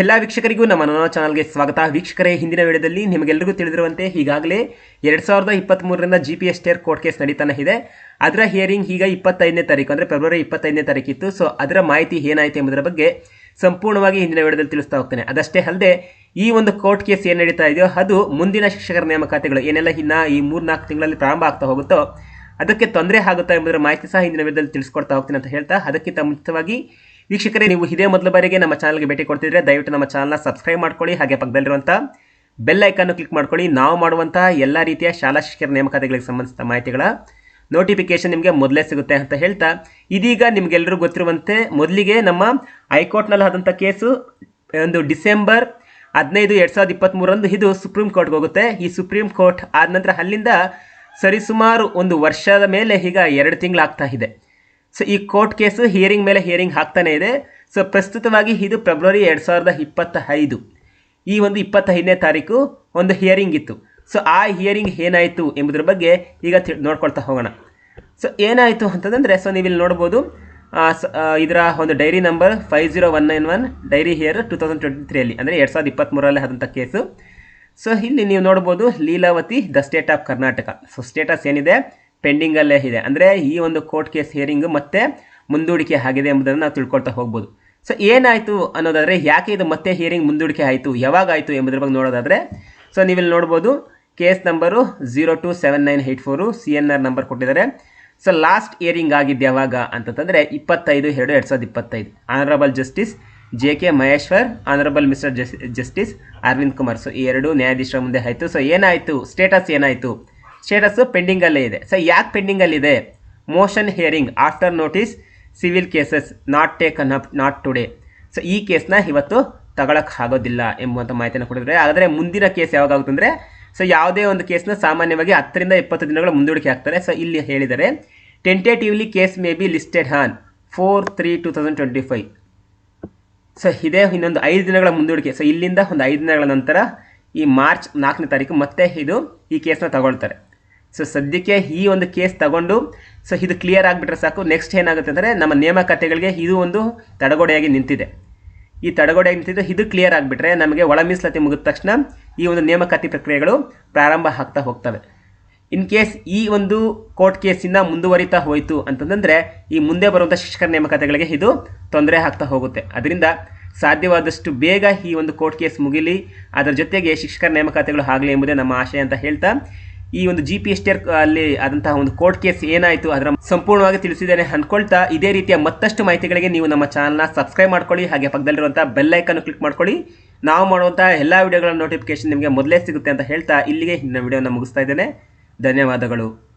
ಎಲ್ಲ ವೀಕ್ಷಕರಿಗೂ ನಮ್ಮ ನನ್ನ ಚಾನಲ್ಗೆ ಸ್ವಾಗತ. ವೀಕ್ಷಕರೇ, ಹಿಂದಿನ ವೇಳೆಯಲ್ಲಿ ನಿಮಗೆಲ್ಲರಿಗೂ ತಿಳಿದಿರುವಂತೆ ಈಗಾಗಲೇ ಎರಡು ಸಾವಿರದ ಇಪ್ಪತ್ತ್ಮೂರರಿಂದ G P S TR court case ನಡೀತಾನೆ ಇದೆ. ಅದರ ಹಿಯರಿಂಗ್ ಈಗ ಇಪ್ಪತ್ತೈದನೇ ತಾರೀಕು, ಅಂದರೆ ಫೆಬ್ರವರಿ ಇಪ್ಪತ್ತೈದನೇ ತಾರೀಕಿತ್ತು. ಸೊ ಅದರ ಮಾಹಿತಿ ಏನಾಯಿತು ಎಂಬುದರ ಬಗ್ಗೆ ಸಂಪೂರ್ಣವಾಗಿ ಹಿಂದಿನ ವಿಡಿಯೋದಲ್ಲಿ ತಿಳಿಸ್ತಾ ಹೋಗ್ತೇನೆ. ಅದಷ್ಟೇ ಅಲ್ಲದೆ, ಈ ಒಂದು ಕೋರ್ಟ್ ಕೇಸ್ ಏನು ನಡೀತಾ ಇದೆಯೋ, ಅದು ಮುಂದಿನ ಶಿಕ್ಷಕರ ನೇಮಕಾತಿಗಳು, ಏನೆಲ್ಲ ಇನ್ನು ಈ ಮೂರ್ನಾಲ್ಕು ತಿಂಗಳಲ್ಲಿ ಪ್ರಾರಂಭ ಆಗ್ತಾ ಹೋಗುತ್ತೋ, ಅದಕ್ಕೆ ತೊಂದರೆ ಆಗುತ್ತಾ ಎಂಬುದರ ಮಾಹಿತಿ ಸಹ ಹಿಂದಿನ ವಿಡಿಯೋದಲ್ಲಿ ತಿಳಿಸ್ಕೊಡ್ತಾ ಹೋಗ್ತೀನಿ ಅಂತ ಹೇಳ್ತಾ, ಅದಕ್ಕಿಂತ ಮುಂಚಿತವಾಗಿ ವೀಕ್ಷಕರೇ, ನೀವು ಇದೇ ಮೊದಲ ಬಾರಿಗೆ ನಮ್ಮ ಚಾನಲ್ಗೆ ಭೇಟಿ ಕೊಡ್ತಿದ್ರೆ ದಯವಿಟ್ಟು ನಮ್ಮ ಚಾನಲ್ನ ಸಬ್ಸ್ಕ್ರೈಬ್ ಮಾಡ್ಕೊಳ್ಳಿ, ಹಾಗೆ ಪಕ್ಕದಲ್ಲಿರುವಂಥ ಬೆಲ್ ಐಕನ್ನು ಕ್ಲಿಕ್ ಮಾಡ್ಕೊಳ್ಳಿ. ನಾವು ಮಾಡುವಂತಹ ಎಲ್ಲ ರೀತಿಯ ಶಾಲಾ ಶಿಕ್ಷಕರ ನೇಮಕಾತಿಗಳಿಗೆ ಸಂಬಂಧಿಸಿದ ಮಾಹಿತಿಗಳ ನೋಟಿಫಿಕೇಶನ್ ನಿಮಗೆ ಮೊದಲೇ ಸಿಗುತ್ತೆ ಅಂತ ಹೇಳ್ತಾ, ಇದೀಗ ನಿಮಗೆಲ್ಲರೂ ಗೊತ್ತಿರುವಂತೆ ಮೊದಲಿಗೆ ನಮ್ಮ ಹೈಕೋರ್ಟ್ನಲ್ಲಿ ಆದಂಥ ಕೇಸು, ಒಂದು ಡಿಸೆಂಬರ್ ಹದಿನೈದು ಎರಡು ಸಾವಿರದ ಇಪ್ಪತ್ತ್ಮೂರಂದು ಇದು ಸುಪ್ರೀಂ ಕೋರ್ಟ್ಗೆ ಹೋಗುತ್ತೆ. ಈ ಸುಪ್ರೀಂ ಕೋರ್ಟ್ ಆದ ನಂತರ ಅಲ್ಲಿಂದ ಸರಿಸುಮಾರು ಒಂದು ವರ್ಷದ ಮೇಲೆ ಈಗ ಎರಡು ತಿಂಗಳಾಗ್ತಾ ಇದೆ. ಸೊ ಈ ಕೋರ್ಟ್ ಕೇಸು ಹಿಯರಿಂಗ್ ಮೇಲೆ ಹಿಯರಿಂಗ್ ಆಗ್ತಾನೆ ಇದೆ. ಸೊ ಪ್ರಸ್ತುತವಾಗಿ ಇದು ಫೆಬ್ರವರಿ ಎರಡು ಸಾವಿರದ ಇಪ್ಪತ್ತ ಐದು ಈ ಒಂದು ಇಪ್ಪತ್ತೈದನೇ ತಾರೀಕು ಒಂದು ಹಿಯರಿಂಗ್ ಇತ್ತು. ಸೊ ಆ ಹಿಯರಿಂಗ್ ಏನಾಯಿತು ಎಂಬುದರ ಬಗ್ಗೆ ಈಗ ನೋಡ್ಕೊಳ್ತಾ ಹೋಗೋಣ. ಸೊ ಏನಾಯಿತು ಅಂತಂದರೆ ಸೊ ನೀವು ಇಲ್ಲಿ ನೋಡ್ಬೋದು ಇದರ ಒಂದು diary number five zero one nine one diary year two thousand twenty ತ್ರೀಯಲ್ಲಿ ಅಂದರೆ ಎರಡು ಸಾವಿರದ ಇಪ್ಪತ್ತ್ಮೂರರಲ್ಲಿ ಆದಂಥ ಕೇಸು ಸೊ ಇಲ್ಲಿ ನೀವು ನೋಡ್ಬೋದು Leelavathi the state of Karnataka so status ಏನಿದೆ? ಪೆಂಡಿಂಗಲ್ಲೇ ಇದೆ. ಅಂದರೆ ಈ ಒಂದು ಕೋರ್ಟ್ ಕೇಸ್ ಹಿಯರಿಂಗ್ ಮತ್ತೆ ಮುಂದೂಡಿಕೆ ಆಗಿದೆ ಎಂಬುದನ್ನು ನಾವು ತಿಳ್ಕೊಳ್ತಾ ಹೋಗ್ಬೋದು. ಸೊ ಏನಾಯಿತು ಅನ್ನೋದಾದರೆ ಯಾಕೆ ಇದು ಮತ್ತೆ ಹಿಯರಿಂಗ್ ಮುಂದೂಡಿಕೆ ಆಯಿತು, ಯಾವಾಗ ಆಯಿತು ಎಂಬುದ್ರ ಬಗ್ಗೆ ನೋಡೋದಾದರೆ ಸೊ ನೀವಿಲ್ಲಿ ನೋಡ್ಬೋದು case number zero two seven nine eight four C N R number ಕೊಟ್ಟಿದ್ದಾರೆ. ಸೊ ಲಾಸ್ಟ್ ಇಯರಿಂಗ್ ಆಗಿದ್ದು ಯಾವಾಗ ಅಂತಂತಂದರೆ ಇಪ್ಪತ್ತೈದು ಎರಡು ಎರಡು ಸಾವಿರದ ಇಪ್ಪತ್ತೈದು. Honourable justice J K Maheshwar honourable mister jus justice Aravind Kumar so ಈ ಎರಡು ನ್ಯಾಯಾಧೀಶರ ಮುಂದೆ ಆಯಿತು. ಸೊ ಏನಾಯಿತು? ಸ್ಟೇಟಸ್ ಏನಾಯಿತು? ಸ್ಟೇಟಸ್ಸು ಪೆಂಡಿಂಗಲ್ಲೇ ಇದೆ. ಸೊ ಯಾಕೆ ಪೆಂಡಿಂಗಲ್ಲಿದೆ? Motion hearing after notice civil cases not taken up not today so ಈ ಕೇಸ್ನ ಇವತ್ತು ತಗೊಳಕ್ಕೆ ಆಗೋದಿಲ್ಲ ಎಂಬುವಂಥ ಮಾಹಿತಿಯನ್ನು ಕೊಟ್ಟಿದ್ದಾರೆ. ಆದರೆ ಮುಂದಿನ ಕೇಸ್ ಯಾವಾಗ ಆಗುತ್ತೆ ಅಂದರೆ ಸೊ ಯಾವುದೇ ಒಂದು ಕೇಸ್ನ ಸಾಮಾನ್ಯವಾಗಿ ಹತ್ತರಿಂದ ಇಪ್ಪತ್ತು ದಿನಗಳ ಮುಂದೂಡಿಕೆ ಆಗ್ತಾರೆ. ಸೊ ಇಲ್ಲಿ ಹೇಳಿದರೆ tentatively case may be listed on four three two thousand twenty five so ಇದೇ ಇನ್ನೊಂದು ಐದು ದಿನಗಳ ಮುಂದೂಡಿಕೆ. ಸೊ ಇಲ್ಲಿಂದ ಒಂದು ಐದು ದಿನಗಳ ನಂತರ ಈ ಮಾರ್ಚ್ ನಾಲ್ಕನೇ ತಾರೀಕು ಮತ್ತೆ ಇದು ಈ ಕೇಸನ್ನ ತಗೊಳ್ತಾರೆ. ಸೊ ಸದ್ಯಕ್ಕೆ ಈ ಒಂದು ಕೇಸ್ ತಗೊಂಡು ಸೊ ಇದು ಕ್ಲಿಯರ್ ಆಗಿಬಿಟ್ರೆ ಸಾಕು. ನೆಕ್ಸ್ಟ್ ಏನಾಗುತ್ತೆ ಅಂದರೆ, ನಮ್ಮ ನೇಮಕತೆಗಳಿಗೆ ಇದು ಒಂದು ತಡೆಗೋಡೆಯಾಗಿ ನಿಂತಿದೆ. ಈ ತಡೆಗೋಡೆಯಾಗಿ ನಿಂತಿದ್ದು ಇದು ಕ್ಲಿಯರ್ ಆಗಿಬಿಟ್ರೆ ನಮಗೆ ಒಳ ಮೀಸಲಾತಿ ಮುಗಿದ ತಕ್ಷಣ ಈ ಒಂದು ನೇಮಕಾತಿ ಪ್ರಕ್ರಿಯೆಗಳು ಪ್ರಾರಂಭ ಆಗ್ತಾ ಹೋಗ್ತವೆ. ಇನ್ ಕೇಸ್ ಈ ಒಂದು ಕೋರ್ಟ್ ಕೇಸಿಂದ ಮುಂದುವರಿತಾ ಹೋಯಿತು ಅಂತಂದರೆ, ಈ ಮುಂದೆ ಬರುವಂಥ ಶಿಕ್ಷಕರ ನೇಮಕಾತಿಗಳಿಗೆ ಇದು ತೊಂದರೆ ಆಗ್ತಾ ಹೋಗುತ್ತೆ. ಅದರಿಂದ ಸಾಧ್ಯವಾದಷ್ಟು ಬೇಗ ಈ ಒಂದು ಕೋರ್ಟ್ ಕೇಸ್ ಮುಗಿಲಿ. ಅದರ ಜೊತೆಗೆ ಶಿಕ್ಷಕರ ನೇಮಕಾತಿಗಳು ಆಗಲಿ ಎಂಬುದೇ ನಮ್ಮ ಆಶಯ ಅಂತ ಹೇಳ್ತಾ ಈ ಒಂದು ಜಿ ಪಿ ಎಸ್ ಅಲ್ಲಿ ಆದಂತಹ ಒಂದು ಕೋರ್ಟ್ ಕೇಸ್ ಏನಾಯಿತು ಅದರ ಸಂಪೂರ್ಣವಾಗಿ ತಿಳಿಸಿದ್ದೇನೆ. ಅನ್ಕೊಳ್ತಾ ಇದೇ ರೀತಿಯ ಮತ್ತಷ್ಟು ಮಾಹಿತಿಗಳಿಗೆ ನೀವು ನಮ್ಮ ಚಾನಲ್ನ ಸಬ್ಸ್ಕ್ರೈಬ್ ಮಾಡ್ಕೊಳ್ಳಿ. ಹಾಗೆ ಪಕ್ಕದಲ್ಲಿರುವಂಥ ಬೆಲ್ ಐಕನ್ನು ಕ್ಲಿಕ್ ಮಾಡ್ಕೊಳ್ಳಿ. ನಾವು ಮಾಡುವಂಥ ಎಲ್ಲ ವಿಡಿಯೋಗಳ ನೋಟಿಫಿಕೇಶನ್ ನಿಮಗೆ ಮೊದಲೇ ಸಿಗುತ್ತೆ ಅಂತ ಹೇಳ್ತಾ ಇಲ್ಲಿಗೆ ಇನ್ನ ವಿಡಿಯೋನ ಮುಗಿಸ್ತಾ ಇದ್ದೇನೆ. ಧನ್ಯವಾದಗಳು.